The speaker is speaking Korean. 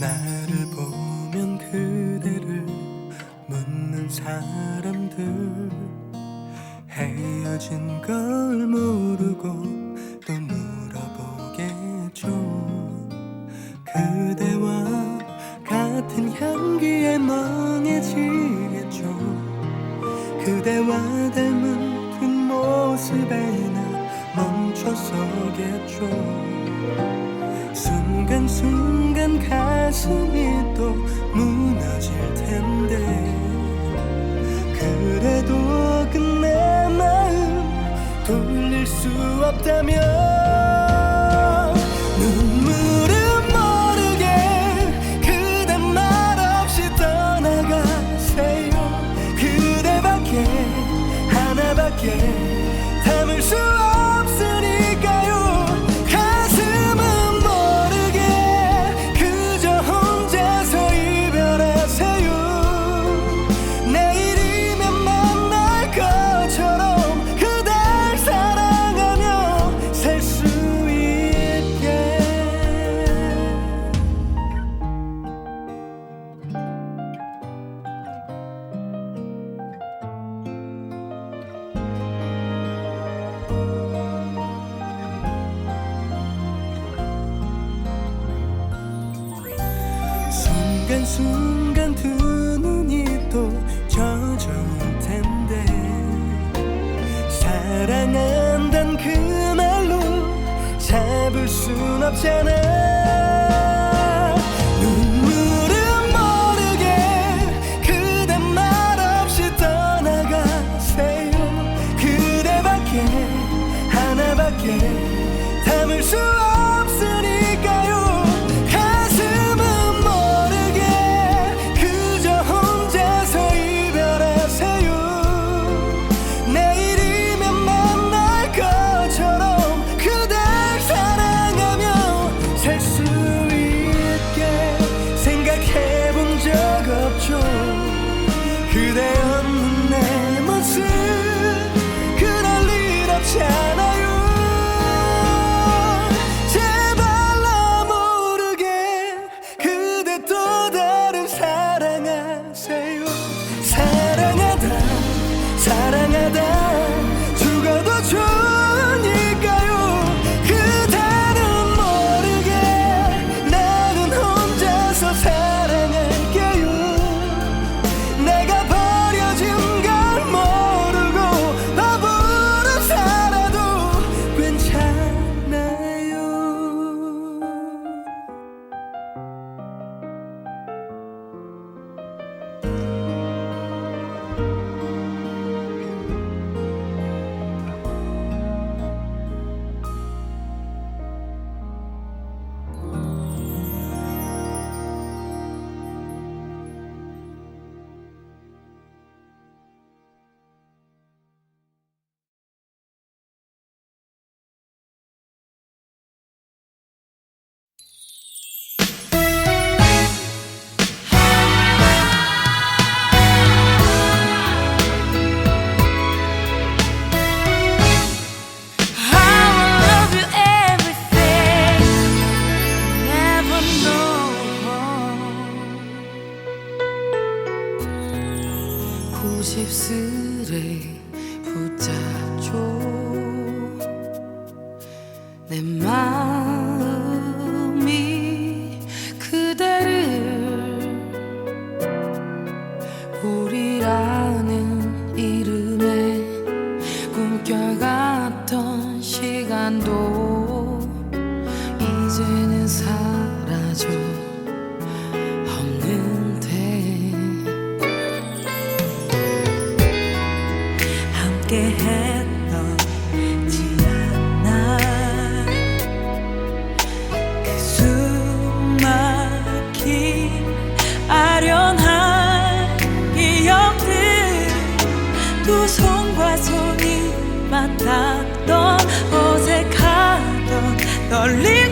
나를 보면 그대를 묻는 사람들. 헤어진 걸 모르고 또 물어보겠죠. 그대와 같은 향기에 멍해지겠죠. 그대와 닮은 뒷모습에 나 멈춰서겠죠 순간순간 가슴이 또 무너질 텐데. 그래도 끝내 마음 돌릴 수 없다면 잡을 순 없잖아. 눈물은 모르게 그대 말없이 떠나가세요. 그대밖에 하나밖에 담을 수 없으 집스레 함께 했던 지난 날그 숨막힌 아련한 기억들 두 손과 손이 맞닿던 어색하던 떨림